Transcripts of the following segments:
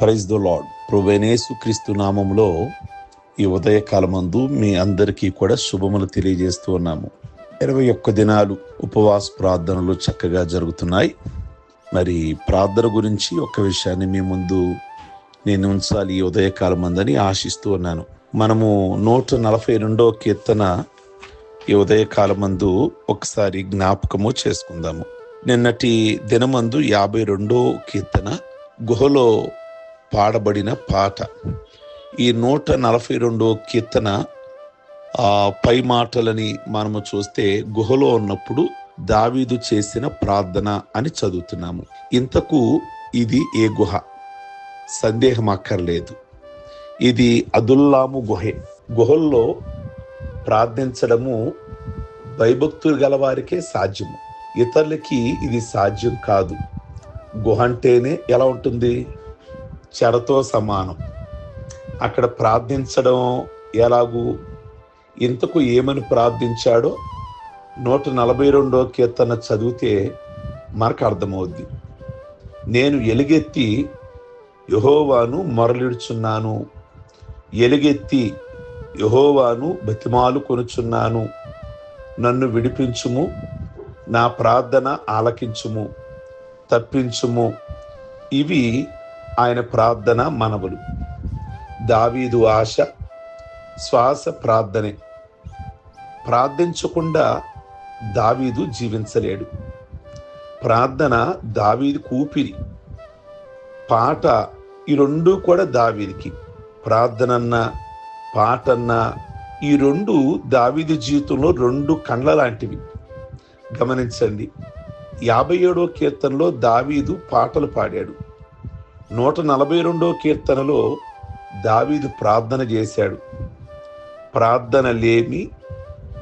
Praise the lord ప్రభునేసు క్రీస్తు నామంలో ఈ ఉదయకాలమందు మీ అందరికీ కూడా శుభములు తెలియజేస్తూ ఉన్నాము. ఇరవై ఒక్క దినాలు ఉపవాస ప్రార్థనలు చక్కగా జరుగుతున్నాయి. మరి ప్రార్థన గురించి ఒక విషయాన్ని మీ ముందు నేను ఉంచాలి ఈ ఉదయకాలమందని ఆశిస్తూ ఉన్నాను. మనము నూట నలభై రెండో కీర్తన ఈ ఉదయకాలమందు ఒకసారి జ్ఞాపకము చేసుకుందాము. నిన్నటి దినమందు యాభై రెండో కీర్తన గుహలో పాడబడిన పాట. ఈ నూట నలభై రెండో కీర్తన పై మాటలని మనము చూస్తే గుహలో ఉన్నప్పుడు దావీదు చేసిన ప్రార్థన అని చదువుతున్నాము. ఇంతకు ఇది ఏ గుహ? సందేహం అక్కర్లేదు. ఇది అదుల్లాము గుహే. గుహల్లో ప్రార్థించడము భయభక్తులు గల వారికే సాధ్యము. ఇతరులకి ఇది సాధ్యం కాదు. గుహ అంటేనే ఎలా ఉంటుంది? చెరతో సమానం. అక్కడ ప్రార్థించడం ఎలాగూ ఇంతకు ఏమని ప్రార్థించాడో నూట నలభై రెండో కీర్తన చదివితే మనకు అర్థమవుద్ది. నేను ఎలుగెత్తి యహోవాను మరలిడుచున్నాను. ఎలుగెత్తి యహోవాను బతిమాలు కొనుచున్నాను. నన్ను విడిపించుము నా ప్రార్థన ఆలకించుము తప్పించుము. ఇవి ఆయన ప్రార్థన మనవులు. దావీదు ఆశ శ్వాస ప్రార్థనే. ప్రార్థించకుండా దావీదు జీవించలేడు. ప్రార్థన దావీది కూపిరి. పాట ఈ రెండు కూడా దావీదికి. ప్రార్థనన్న పాటన్న ఈ రెండు దావీది జీవితంలో రెండు కండ్ల లాంటివి గమనించండి యాభై ఏడో కీర్తనలో దావీదు పాటలు పాడాడు. నూట నలభై రెండో కీర్తనలో దావీదు ప్రార్థన చేశాడు. ప్రార్థన లేమి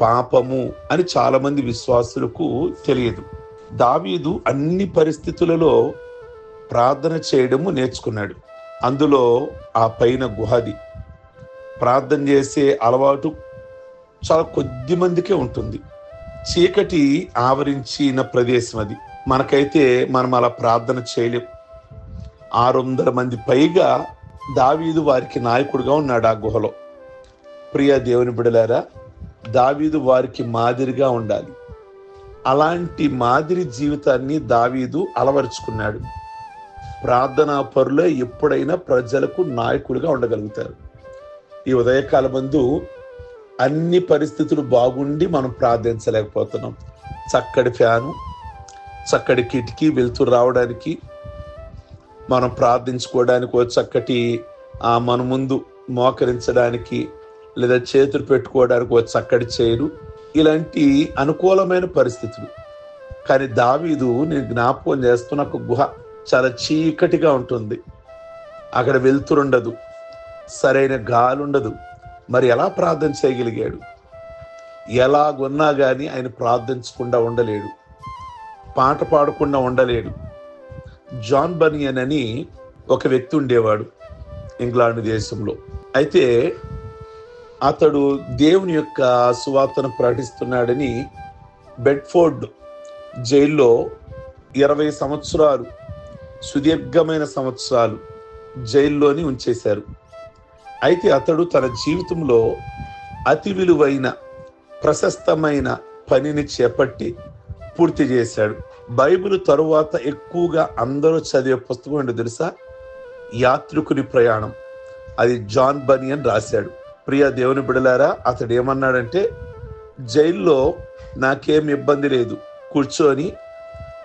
పాపము అని చాలామంది విశ్వాసులకు తెలియదు. దావీదు అన్ని పరిస్థితులలో ప్రార్థన చేయడము నేర్చుకున్నాడు. అందులో ఆ పైన గుహది. ప్రార్థన చేసే అలవాటు చాలా కొద్ది మందికే ఉంటుంది. చీకటి ఆవరించిన ప్రదేశం అది. మనకైతే మనం అలా ప్రార్థన చేయలేం. ఆరు వందల మంది పైగా దావీదు వారికి నాయకుడిగా ఉన్నాడు ఆ గుహలో. ప్రియ దేవుని బిడలారా దావీదు వారికి మాదిరిగా ఉండాలి. అలాంటి మాదిరి జీవితాన్ని దావీదు అలవరుచుకున్నాడు. ప్రార్థనా పరులే ఎప్పుడైనా ప్రజలకు నాయకుడిగా ఉండగలుగుతారు. ఈ ఉదయకాల ముందు అన్ని పరిస్థితులు బాగుండి మనం ప్రార్థించలేకపోతున్నాం. చక్కటి ఫ్యాను చక్కటి కిటికీ వెళ్తూ రావడానికి మనం ప్రార్థించుకోవడానికి ఒక చక్కటి మన ముందు మోకరించడానికి లేదా చేతులు పెట్టుకోవడానికి ఒక చక్కటి చేయరు ఇలాంటి అనుకూలమైన పరిస్థితులు. కానీ దావీదు నేను జ్ఞాపకం చేస్తున్న ఒక గుహ చాలా చీకటిగా ఉంటుంది. అక్కడ వెళ్తురుండదు సరైన గాలి ఉండదు. మరి ఎలా ప్రార్థన చేయగలిగాడు? ఎలాగున్నా కానీ ఆయన ప్రార్థించకుండా ఉండలేడు. పాట పాడకుండా ఉండలేడు. జాన్ బనియన్ అని ఒక వ్యక్తి ఉండేవాడు ఇంగ్లాండ్ దేశంలో. అయితే అతడు దేవుని యొక్క సువార్తను ప్రకటిస్తున్నాడని బెడ్ఫోర్డ్ జైల్లో ఇరవై సంవత్సరాలు సుదీర్ఘమైన సంవత్సరాలు జైల్లోని ఉంచేశారు. అయితే అతడు తన జీవితంలో అతి విలువైన ప్రశస్తమైన పనిని చేపట్టి పూర్తి చేశాడు. బైబిల్ తరువాత ఎక్కువగా అందరూ చదివే పుస్తకం ఏంటో తెలుసా? యాత్రికుని ప్రయాణం. అది జాన్ బనియన్ రాశాడు. ప్రియ దేవుని బిడలారా అతడు ఏమన్నాడంటే జైల్లో నాకేం ఇబ్బంది లేదు. కూర్చొని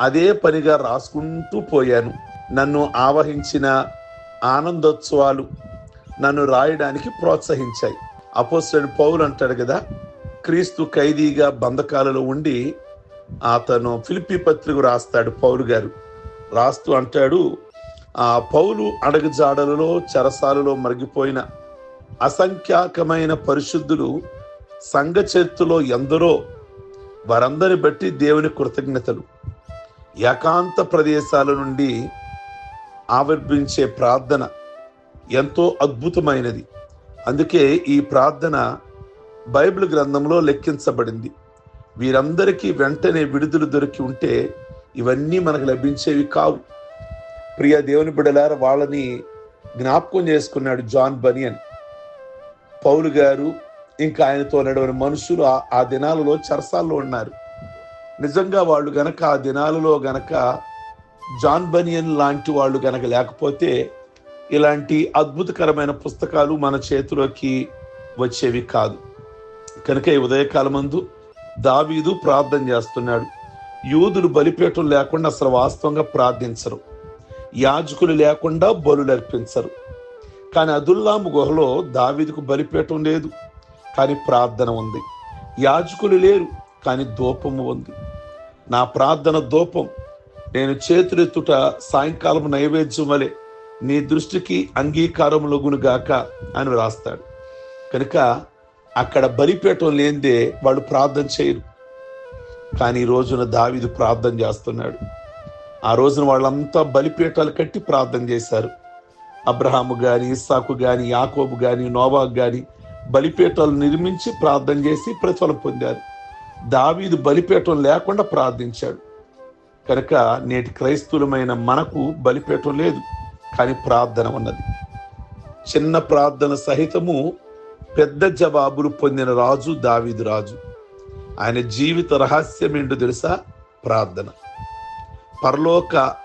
అదే పనిగా రాసుకుంటూ పోయాను. నన్ను ఆవహించిన ఆనందోత్సవాలు నన్ను రాయడానికి ప్రోత్సహించాయి. అపోస్తుడు పౌలు అంటాడు కదా క్రీస్తు ఖైదీగా బంధకాలలో ఉండి అతను ఫిలిపి పత్రిక రాస్తాడు పౌలు గారు. రాస్తూ అంటాడు ఆ పౌలు అడగజాడలలో చెరసాలలో మరిగిపోయిన అసంఖ్యాకమైన పరిశుద్ధులు సంఘ చరిత్రలో ఎందరో వారందరి బట్టి దేవుని కృతజ్ఞతలు. ఏకాంత ప్రదేశాల నుండి ఆవిర్భించే ప్రార్థన ఎంతో అద్భుతమైనది. అందుకే ఈ ప్రార్థన బైబిల్ గ్రంథంలో లెక్కించబడింది. వీరందరికీ వెంటనే విడుదల దొరికి ఉంటే ఇవన్నీ మనకు లభించేవి కావు. ప్రియ దేవుని బిడలార వాళ్ళని జ్ఞాపకం చేసుకున్నాడు జాన్ బనియన్. పౌలు గారు ఇంకా ఆయనతో నడవని మనుషులు ఆ- దినాలలో చరసాల్లో ఉన్నారు. నిజంగా వాళ్ళు గనక ఆ దినాలలో గనక జాన్ బనియన్ లాంటి వాళ్ళు గనక లేకపోతే ఇలాంటి అద్భుతకరమైన పుస్తకాలు మన చేతిలోకి వచ్చేవి కాదు. కనుక ఈ ఉదయకాలమందు దావీదు ప్రార్థన చేస్తున్నాడు. యూదులు బలిపీఠం లేకుండా అసలు వాస్తవంగా ప్రార్థించరు. యాజకులు లేకుండా బలులు అర్పించరు. కానీ అదుల్లాము గుహలో దావీదుకు బలిపీఠం లేదు. కానీ ప్రార్థన ఉంది. యాజకులు లేరు కానీ దూపము ఉంది. నా ప్రార్థన దూపం. నేను చేతులెత్తుట సాయంకాలం నైవేద్యం వలె నీ దృష్టికి అంగీకారములగునుగాక అని రాస్తాడు కనుక అక్కడ బలిపీఠం లేనిదే వాళ్ళు ప్రార్థన చేయరు. కానీ ఈ రోజున దావీదు ప్రార్థన చేస్తున్నాడు. ఆ రోజున వాళ్ళంతా బలిపీఠాలు కట్టి ప్రార్థన చేశారు. అబ్రహాము గాని ఇస్సాకు గాని యాకోబు గాని నోవాకు గాని బలిపీఠాలు నిర్మించి ప్రార్థన చేసి ప్రతిఫలం పొందారు. దావీదు బలిపీఠం లేకుండా ప్రార్థించాడు. కనుక నేటి క్రైస్తవులమైన మనకు బలిపీఠం లేదు కానీ ప్రార్థన ఉన్నది. చిన్న ప్రార్థన సహితము పెద్ద జవాబులు పొందిన రాజు దావీదు రాజు. ఆయన జీవిత రహస్యం ఏంటో తెలుసా? ప్రార్థన. పరలోక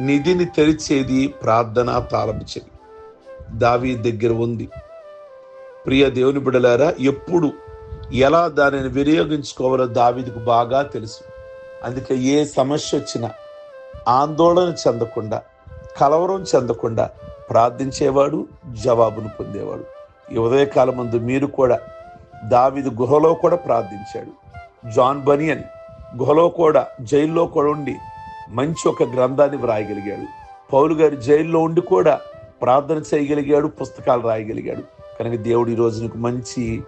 నిధిని తెరిచేది ప్రార్థన తాళపు చెవి దావీ దగ్గర ఉంది. ప్రియ దేవుని బిడలారా ఎప్పుడు ఎలా దానిని వినియోగించుకోవాలో దావీదుకు బాగా తెలుసు. అందుకే ఏ సమస్య వచ్చినా ఆందోళన చెందకుండా కలవరం చెందకుండా ప్రార్థించేవాడు జవాబును పొందేవాడు. ఈ ఉదయకాలం ముందు మీరు కూడా దావిదు గుహలో కూడా ప్రార్థించాడు. జాన్ బనియన్ గుహలో కూడా జైల్లో కూడా ఉండి మంచి ఒక గ్రంథాన్ని వ్రాయగలిగాడు. పౌలు గారి జైల్లో ఉండి కూడా ప్రార్థన చేయగలిగాడు పుస్తకాలు రాయగలిగాడు. కనుక దేవుడు ఈ నీకు మంచి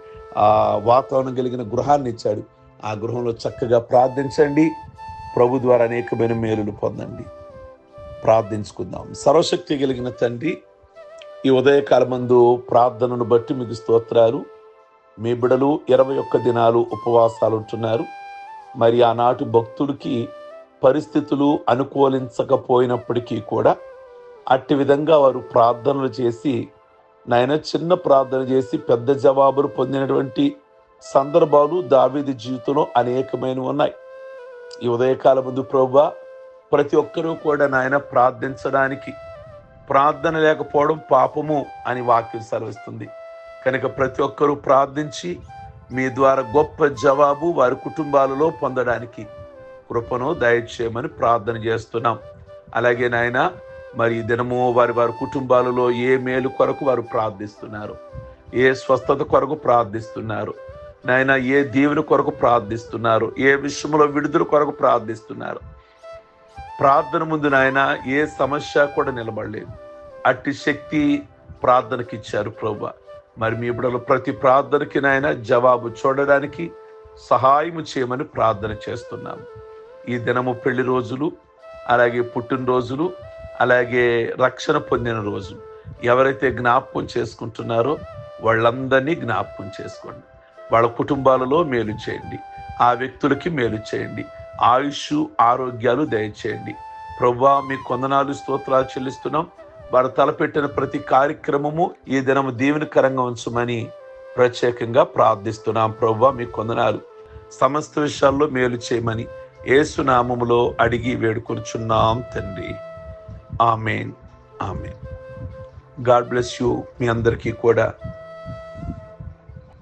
వాతావరణం కలిగిన గృహాన్ని ఇచ్చాడు. ఆ గృహంలో చక్కగా ప్రార్థించండి. ప్రభు ద్వారా అనేకమైన మేలులు పొందండి. ప్రార్థించుకుందాం. సర్వశక్తి కలిగిన తండ్రి ఈ ఉదయకాలమందు ప్రార్థనను బట్టి మీకు స్తోత్రాలు. మీ బిడలు ఇరవై ఒక్క దినాలు ఉపవాసాలు ఉంటున్నారు మరి ఆనాటి భక్తుడికి పరిస్థితులు అనుకూలించకపోయినప్పటికీ కూడా అట్టి విధంగా వారు ప్రార్థనలు చేసి నాయన చిన్న ప్రార్థన చేసి పెద్ద జవాబులు పొందినటువంటి సందర్భాలు దావీది జీవితంలో అనేకమైన ఉన్నాయి. ఈ ఉదయకాల ముందు ప్రభా ప్రతి ఒక్కరూ కూడా నాయన ప్రార్థించడానికి ప్రార్థన లేకపోవడం పాపము అని వాక్యం సెలవిస్తుంది. కనుక ప్రతి ఒక్కరూ ప్రార్థించి మీ ద్వారా గొప్ప జవాబు వారి కుటుంబాలలో పొందడానికి కృపను దయచేయమని ప్రార్థన చేస్తున్నాం. అలాగే నాయన మరి దినము వారి వారి కుటుంబాలలో ఏ మేలు కొరకు వారు ప్రార్థిస్తున్నారు? ఏ స్వస్థత కొరకు ప్రార్థిస్తున్నారు? నాయన ఏ దీవుని కొరకు ప్రార్థిస్తున్నారు? ఏ విషయంలో విడుదల కొరకు ప్రార్థిస్తున్నారు? ప్రార్థన ముందు నాయన ఏ సమస్య కూడా నిలబడలేదు. అట్టి శక్తి ప్రార్థనకి ఇచ్చారు ప్రభు. మరి మీ బిడ్డలు ప్రతి ప్రార్థనకి నాయన జవాబు చూడడానికి సహాయము చేయమని ప్రార్థన చేస్తున్నాము ఈ దినము పెళ్ళి రోజులు అలాగే పుట్టినరోజులు అలాగే రక్షణ పొందిన రోజు ఎవరైతే జ్ఞాపకం చేసుకుంటున్నారో వాళ్ళందరినీ జ్ఞాపకం చేసుకోండి. వాళ్ళ కుటుంబాలలో మేలు చేయండి. ఆ వ్యక్తులకి మేలు చేయండి. ఆయుష్ ఆరోగ్యాలు దయచేయండి. ప్రవ్వా మీ కొందనాలు స్తోత్రాలు చెల్లిస్తున్నాం. వారు తలపెట్టిన ప్రతి కార్యక్రమము ఈ దినము దీవెనకరంగా ఉంచమని ప్రత్యేకంగా ప్రార్థిస్తున్నాం. ప్రవ్వా మీ కొందనాలు సమస్త విషయాల్లో మేలు చేయమని ఏసునామములో అడిగి వేడుకొనుచున్నాం తండ్రి. Amen. Amen. God bless you మీ అందరికీ కూడా.